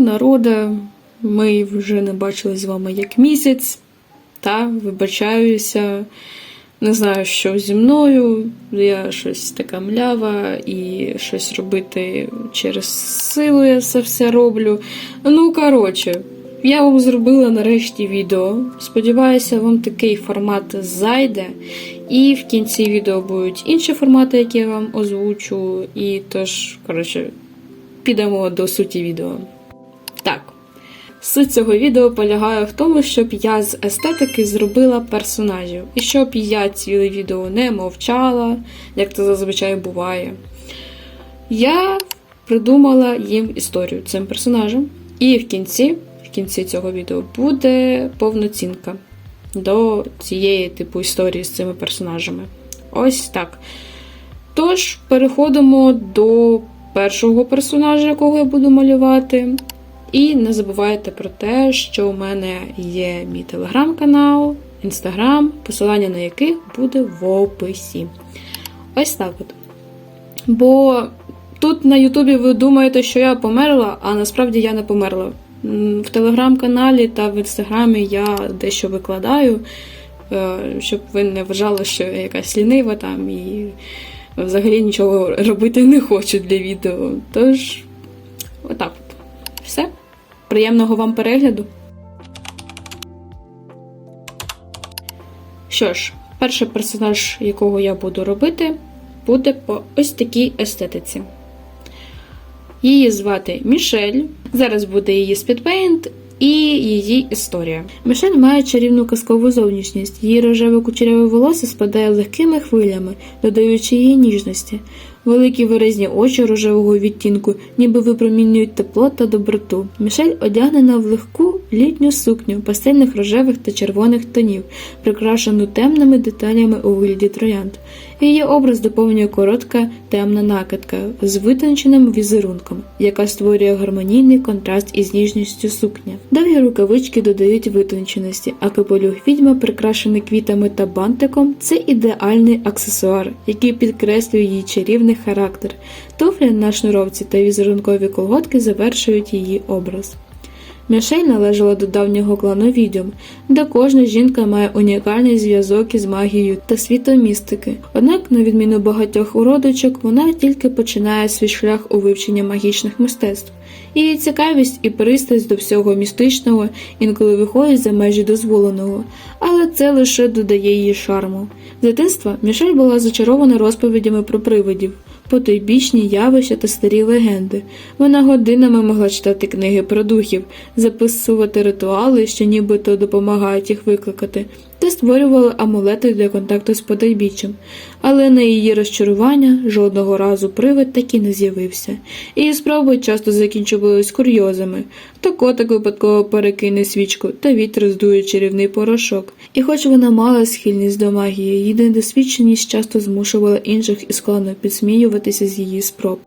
Народа, ми вже не бачили з вами як місяць. Та, вибачаюся. Не знаю, що зі мною. Я щось така млява і щось робити через силу я це все роблю. Ну, коротше, я вам зробила нарешті відео. Сподіваюся, вам такий формат зайде. І в кінці відео будуть інші формати, які я вам озвучу. І тож, коротше, підемо до суті відео. Суть цього відео полягає в тому, щоб я з естетики зробила персонажів, і щоб я ціле відео не мовчала, як це зазвичай буває. Я придумала їм історію цим персонажам, і в кінці, в кінці цього відео буде повноцінка до цієї типу історії з цими персонажами. Ось так. Тож, переходимо до першого персонажа, якого я буду малювати. І не забувайте про те, що у мене є мій телеграм-канал, інстаграм, посилання на який буде в описі. Ось так от. Бо тут на Ютубі ви думаєте, що я померла, а насправді я не померла. В телеграм-каналі та в інстаграмі я дещо викладаю, е, щоб ви не вважали, що я якась лінива там і взагалі нічого робити не хочу для відео. Тож, отак от. Все. Приємного вам перегляду. Що ж, перший персонаж, якого я буду робити, буде по ось такій естетиці. Її звати Мішель. Зараз буде її спідпейнт і її історія. Мішель має чарівну казкову зовнішність. Її рожеве кучеряве волосся спадає легкими хвилями, додаючи її ніжності. Великі виразні очі рожевого відтінку, ніби випромінюють тепло та доброту. Мішель одягнена в легку літню сукню пастельних рожевих та червоних тонів, прикрашену темними деталями у вигляді троянд. Її образ доповнює коротка темна накидка з витонченим візерунком, яка створює гармонійний контраст із ніжністю сукня. Довгі рукавички додають витонченості, а капелюх відьма, прикрашений квітами та бантиком, це ідеальний аксесуар, який підкреслює її чарівний характер. Туфлі на шнуровці та візерункові колготки завершують її образ. Мішель належала до давнього клану відьом, де кожна жінка має унікальний зв'язок із магією та світом містики. Однак, на відміну багатьох уродичок, вона тільки починає свій шлях у вивченні магічних мистецтв. Її цікавість і пристрасть до всього містичного інколи виходить за межі дозволеного, але це лише додає її шарму. З дитинства Мішель була зачарована розповідями про привидів, потойбічні явища та старі легенди. Вона годинами могла читати книги про духів, записувати ритуали, що нібито допомагають їх викликати, та створювала амулети для контакту з потайбіччям. Але на її розчарування жодного разу привид таки не з'явився. Її спроби часто закінчувались курйозами. То котик випадково перекине свічку, та вітер здує чарівний порошок. І хоч вона мала схильність до магії, її недосвідченість часто змушувала інших із клану підсміюватися з її спроб.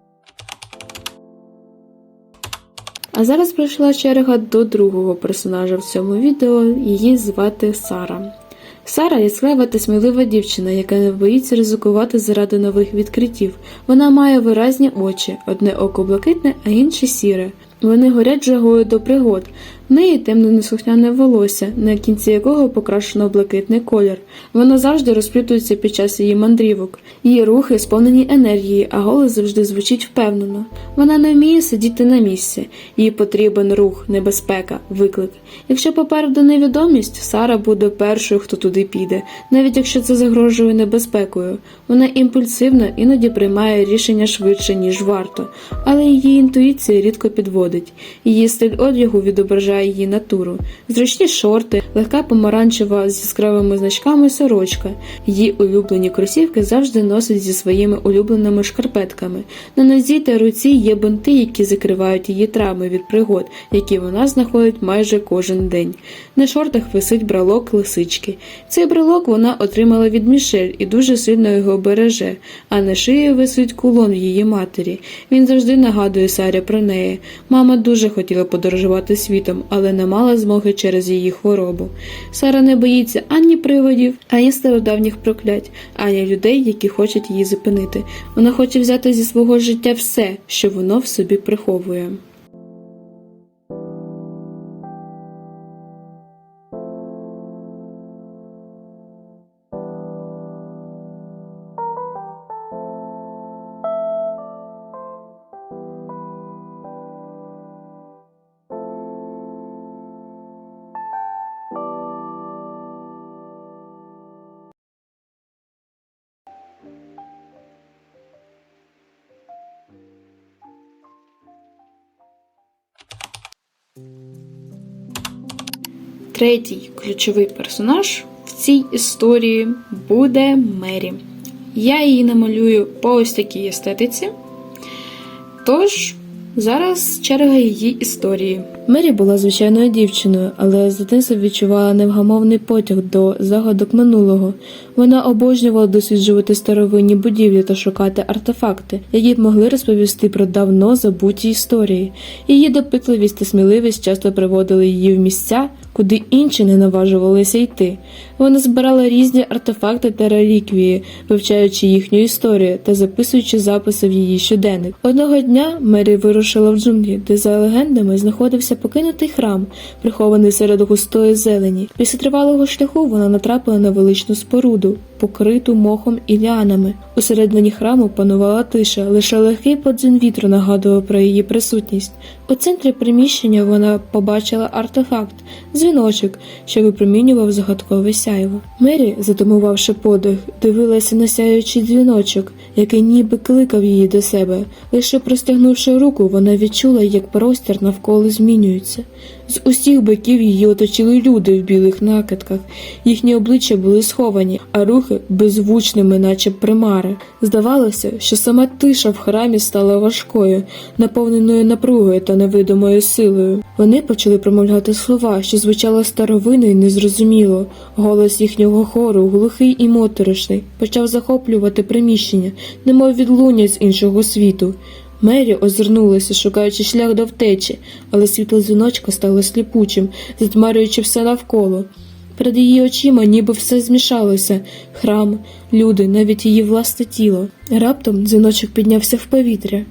А зараз прийшла черга до другого персонажа в цьому відео. Її звати Сара. Сара яскрава та смілива дівчина, яка не боїться ризикувати заради нових відкриттів. Вона має виразні очі, одне око блакитне, а інше сіре. Вони горять жагою до пригод. Неї темне неслухняне волосся, на кінці якого покрашено блакитний колір. Вона завжди розплютується під час її мандрівок. Її рухи сповнені енергії, а голос завжди звучить впевнено. Вона не вміє сидіти на місці. Їй потрібен рух, небезпека, виклик. Якщо попереду невідомість, Сара буде першою, хто туди піде, навіть якщо це загрожує небезпекою. Вона імпульсивна, іноді приймає рішення швидше, ніж варто, але її інтуїція рідко підводить. Її стиль одягу відображає її натуру. Зручні шорти, легка помаранчева з яскравими значками сорочка. Її улюблені кросівки завжди носить зі своїми улюбленими шкарпетками. На нозі та руці є бинти, які закривають її травми від пригод, які вона знаходить майже кожен день. На шортах висить брелок лисички. Цей брелок вона отримала від Мішель і дуже сильно його береже, а на шиї висить кулон її матері. Він завжди нагадує Сарі про неї. Мама дуже хотіла подорожувати світом, але не мала змоги через її хворобу. Сара не боїться ані приводів, ані стародавніх проклять, ані людей, які хочуть її зупинити. Вона хоче взяти зі свого життя все, що воно в собі приховує. Третій ключовий персонаж в цій історії буде Мері. Я її намалюю по ось такій естетиці. Тож, зараз черга її історії. Мері була звичайною дівчиною, але з дитинства відчувала невгамовний потяг до загадок минулого. Вона обожнювала досліджувати старовинні будівлі та шукати артефакти, які б могли розповісти про давно забуті історії. Її допитливість та сміливість часто приводили її в місця, куди інші не наважувалися йти. Вона збирала різні артефакти та реліквії, вивчаючи їхню історію та записуючи записи в її щоденник. Одного дня Мері вирушила в джунглі, де за легендами знаходився покинутий храм, прихований серед густої зелені. Після тривалого шляху вона натрапила на величну споруду, покриту мохом і ліанами. Усередині храму панувала тиша, лише легкий подзин вітру нагадував про її присутність. У центрі приміщення вона побачила артефакт дзвіночок, що випромінював загадкове сяйво. Мері, затумувавши подих, дивилася на сяючий дзвіночок, який ніби кликав її до себе. Лише простягнувши руку, вона відчула, як простір навколо змінюється. З усіх боків її оточили люди в білих накидках. Їхні обличчя були сховані, а рухи беззвучними, наче примари. Здавалося, що сама тиша в храмі стала важкою, наповненою напругою та невидимою силою. Вони почали промовляти слова, що звучало старовинно і незрозуміло. Голос їхнього хору, глухий і моторошний, почав захоплювати приміщення, немов відлуння з іншого світу. Мері озирнулася, шукаючи шлях до втечі, але світло дзвіночка стало сліпучим, затьмарюючи все навколо. Перед її очима ніби все змішалося храм, люди, навіть її власне тіло. Раптом дзвіночок піднявся в повітря.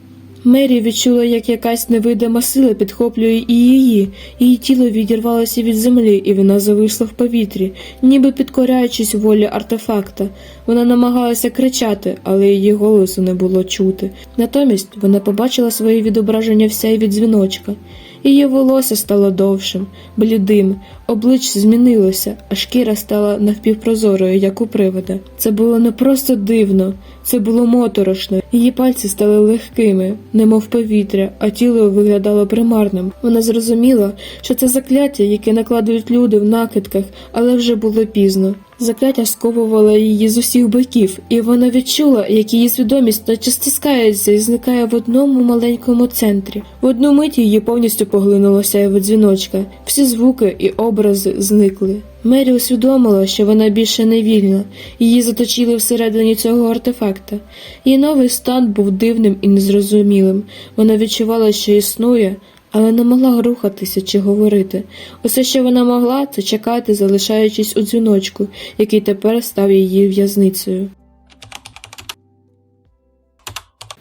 Мері відчула, як якась невидима сила підхоплює і її, її тіло відірвалося від землі, і вона зависла в повітрі, ніби підкоряючись волі артефакта. Вона намагалася кричати, але її голосу не було чути. Натомість вона побачила своє відображення вся від дзвіночка. Її волосся стало довшим, блідим, обличчя змінилося, а шкіра стала навпівпрозорою, як у привода. Це було не просто дивно, це було моторошно. Її пальці стали легкими, немов повітря, а тіло виглядало примарним. Вона зрозуміла, що це закляття, яке накладують люди в накидках, але вже було пізно. Закляття сковувало її з усіх боків, і вона відчула, як її свідомість наче стискається і зникає в одному маленькому центрі. В одну мить її повністю поглинуло сяйво дзвіночка. Всі звуки і образи зникли. Мері усвідомила, що вона більше не вільна, її заточили всередині цього артефакта. Її новий стан був дивним і незрозумілим. Вона відчувала, що існує, але не могла рухатися чи говорити. Усе, що вона могла, це чекати, залишаючись у дзвіночку, який тепер став її в'язницею.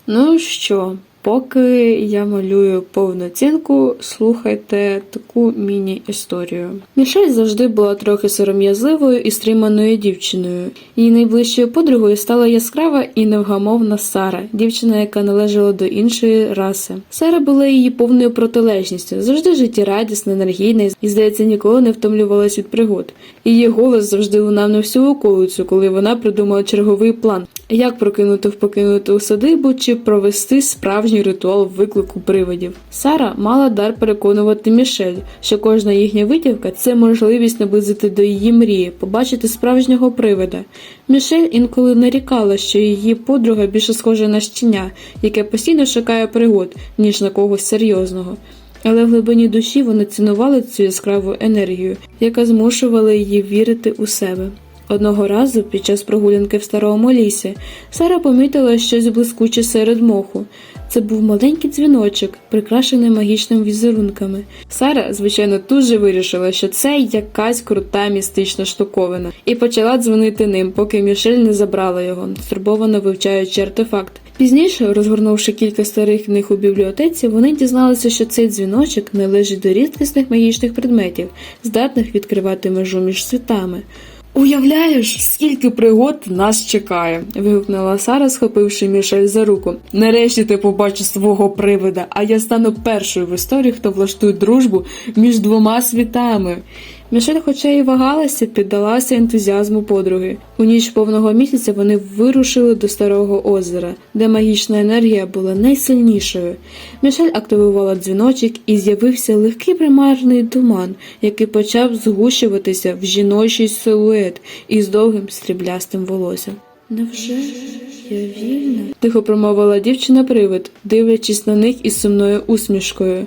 Ну що, поки я малюю повну оцінку, слухайте таку міні-історію. Мішель завжди була трохи сором'язливою і стриманою дівчиною. Її найближчою подругою стала яскрава і невгамовна Сара, дівчина, яка належала до іншої раси. Сара була її повною протилежністю, завжди життєрадісна, енергійна і, здається, ніколи не втомлювалась від пригод. Її голос завжди лунав на всю околицю, коли вона придумала черговий план, як прокинути в покинуту садибу чи провести справжній ритуал виклику привидів. Сара мала дар переконувати Мішель, що кожна їхня витівка це можливість наблизити до її мрії, побачити справжнього привида. Мішель інколи нарікала, що її подруга більше схожа на щеня, яке постійно шукає пригод, ніж на когось серйозного. Але в глибині душі вони цінували цю яскраву енергію, яка змушувала її вірити у себе. Одного разу, під час прогулянки в старому лісі, Сара помітила щось блискуче серед моху. Це був маленький дзвіночок, прикрашений магічними візерунками. Сара, звичайно, тут же вирішила, що це якась крута містична штуковина, і почала дзвонити ним, поки Мішель не забрала його, стурбовано вивчаючи артефакт. Пізніше, розгорнувши кілька старих книг у бібліотеці, вони дізналися, що цей дзвіночок належить до рідкісних магічних предметів, здатних відкривати межу між світами. Уявляєш, скільки пригод нас чекає. вигукнула Сара, схопивши Мішель за руку. Нарешті ти побачиш свого привида, а я стану першою в історії, хто влаштує дружбу між двома світами. Мішель, хоча й вагалася, піддалася ентузіазму подруги. У ніч повного місяця вони вирушили до старого озера, де магічна енергія була найсильнішою. Мішель активувала дзвіночок і з'явився легкий примарний туман, який почав згущуватися в жіночий силует із довгим стріблястим волоссям. Невже я вільна? тихо промовила дівчина-привид, дивлячись на них із сумною усмішкою.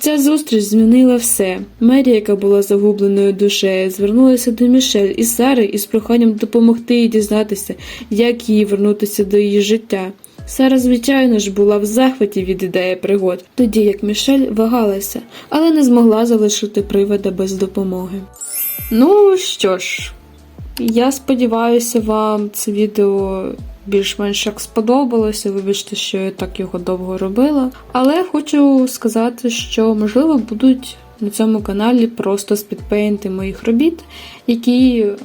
Ця зустріч змінила все. Мері, яка була загубленою душею, звернулася до Мішель і Сари із проханням допомогти їй дізнатися, як їй вернутися до її життя. Сара, звичайно ж, була в захваті від ідеї пригод, тоді як Мішель вагалася, але не змогла залишити привода без допомоги. Ну що ж, я сподіваюся, вам це відео більш-менш як сподобалося. Вибачте, що я так його довго робила. Але хочу сказати, що можливо будуть на цьому каналі просто спідпейнти моїх робіт, які е,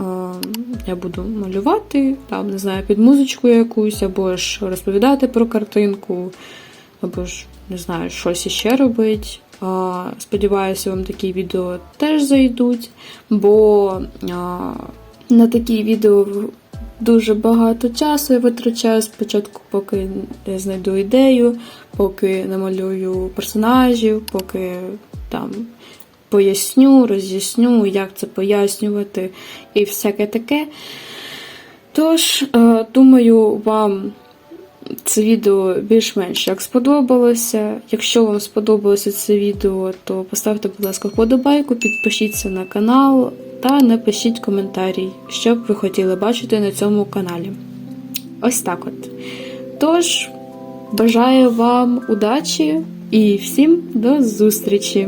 я буду малювати, там не знаю, під музичку якусь, або ж розповідати про картинку, або ж не знаю, щось іще робить. А, Сподіваюся, вам такі відео теж зайдуть, бо а, на такі відео дуже багато часу я витрачаю спочатку, поки знайду ідею, поки намалюю персонажів, поки там поясню, роз'ясню, як це пояснювати і всяке таке. Тож, е, думаю, вам це відео більш-менш як сподобалося. Якщо вам сподобалося це відео, то поставте, будь ласка, вподобайку, підпишіться на канал та напишіть коментарі, що б ви хотіли бачити на цьому каналі. Ось так от. Тож, бажаю вам удачі і всім до зустрічі!